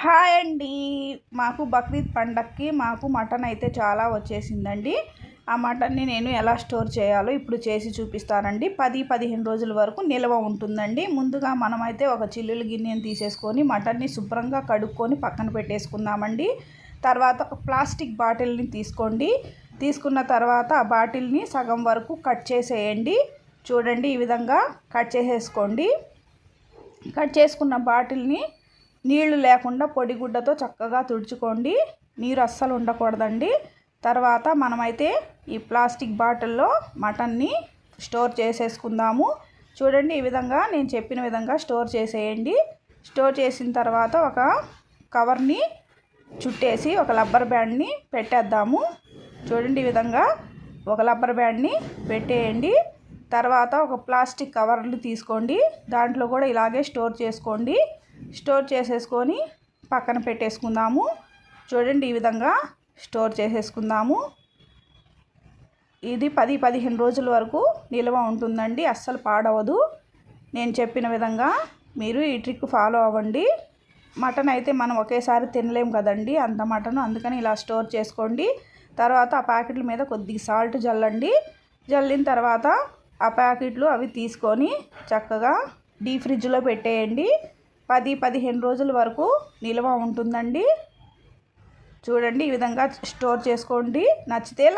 Hi అండి. మాకు బక్రీద్ పండక్కి మాకు మటన్ అయితే చాలా వచ్చేసిందండి. ఆ మటన్ని నేను ఎలా స్టోర్ చేయాలో ఇప్పుడు చేసి చూపిస్తానండి. పది పదిహేను రోజుల వరకు నిల్వ ఉంటుందండి. ముందుగా మనమైతే ఒక చిల్లులు గిన్నెని తీసేసుకొని మటన్ని శుభ్రంగా కడుక్కొని పక్కన పెట్టేసుకుందామండి. తర్వాత ఒక ప్లాస్టిక్ బాటిల్ని తీసుకోండి. తీసుకున్న తర్వాత ఆ బాటిల్ని సగం వరకు కట్ చేసేయండి. చూడండి ఈ విధంగా కట్ చేసేసుకోండి. కట్ చేసుకున్న బాటిల్ని నీళ్ళు లేకుండా పొడిగుడ్డతో చక్కగా తుడుచుకోండి. నీరు అస్సలు ఉండకూడదండి. తర్వాత మనమైతే ఈ ప్లాస్టిక్ బాటిల్లో మటన్ని స్టోర్ చేసేసుకుందాము. చూడండి ఈ విధంగా నేను చెప్పిన విధంగా స్టోర్ చేసేయండి. స్టోర్ చేసిన తర్వాత ఒక కవర్ని చుట్టేసి ఒక రబ్బర్ బ్యాండ్ని పెట్టేద్దాము. చూడండి ఈ విధంగా ఒక రబ్బర్ బ్యాండ్ని పెట్టేయండి. తర్వాత ఒక ప్లాస్టిక్ కవర్లు తీసుకోండి. దాంట్లో కూడా ఇలాగే స్టోర్ చేసుకోండి. స్టోర్ చేసేసుకొని పక్కన పెట్టేసుకుందాము. చూడండి ఈ విధంగా స్టోర్ చేసేసుకుందాము. ఇది పది పదిహేను రోజుల వరకు నిల్వ ఉంటుందండి అస్సలు పాడవదు. నేను చెప్పిన విధంగా మీరు ఈ ట్రిక్ ఫాలో అవ్వండి. మటన్ అయితే మనం ఒకేసారి తినలేం కదండి అంత మటన్ అందుకని ఇలా స్టోర్ చేసుకోండి. తర్వాత ఆ ప్యాకెట్ల మీద కొద్దిగా సాల్ట్ జల్లండి. జల్లిన తర్వాత ఆ ప్యాకెట్లు అవి తీసుకొని చక్కగా డీ ఫ్రిడ్జ్లో పెట్టేయండి. పది పదిహేను రోజుల వరకు నిల్వ ఉంటుందండి. చూడండి ఈ విధంగా స్టోర్ చేసుకోండి. నచ్చితే